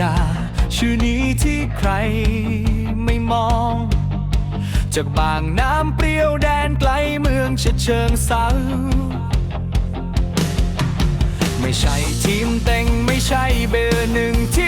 ยา ชื่อนี้ที่ใครไม่มอง จากบางน้ำเปรี้ยวแดนไกลเมืองเฉเชิงเซาไม่ใช่ทีมเต็งไม่ใช่เบอร์หนึ่งที่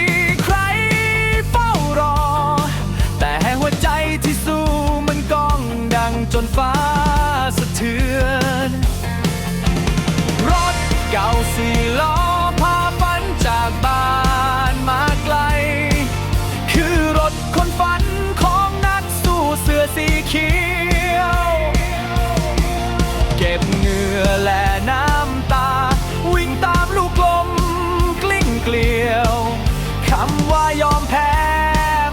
ำว่ายอมแพ้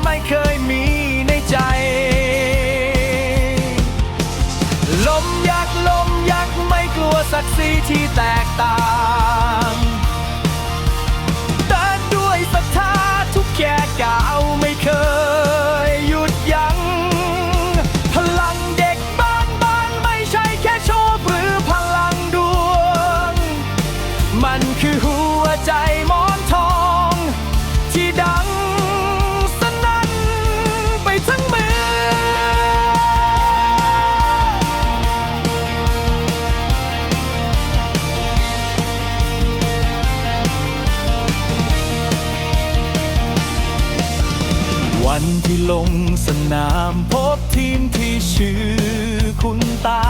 ไม่เคยมีในใจ ลมยักษ์ลมยักษ์ไม่กลัวศักดิ์ศรีที่แตกต่าง วันที่ลงสนามพบทีมที่ชื่อคุณตา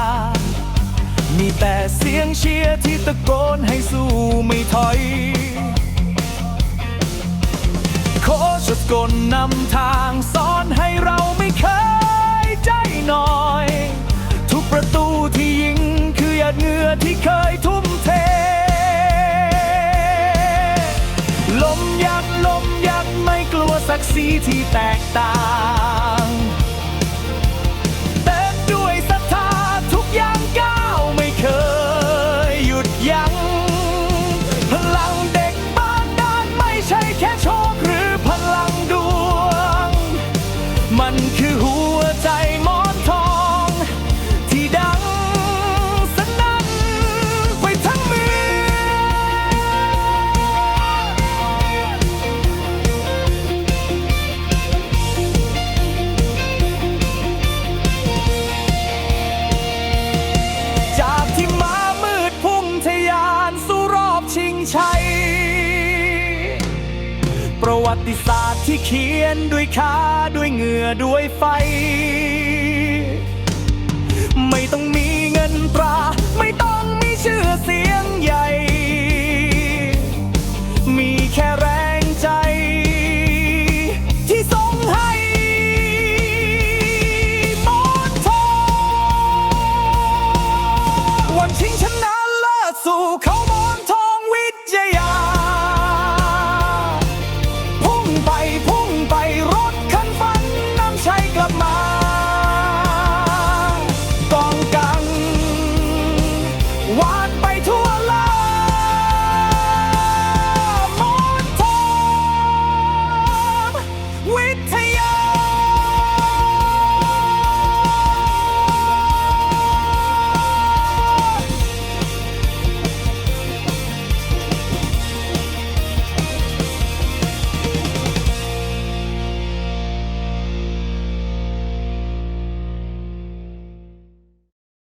มีแต่เสียงเชียร์ที่ตะโกนให้สู้ไม่ถอย โคชกลนำทางสอนให้เราไม่เคยใจน้อย ทุกประตูที่ยิงคือหยาดเหงื่อที่เคยทุ่มเท ลมยักษ์ลมยัก ศักดิ์ศรีที่แตกต่าง วัติศาสตร์ที่เขียนด้วยขาด้วยเหงื่อด้วยไฟ ไม่ต้องมีเงินตราไม่ต้อง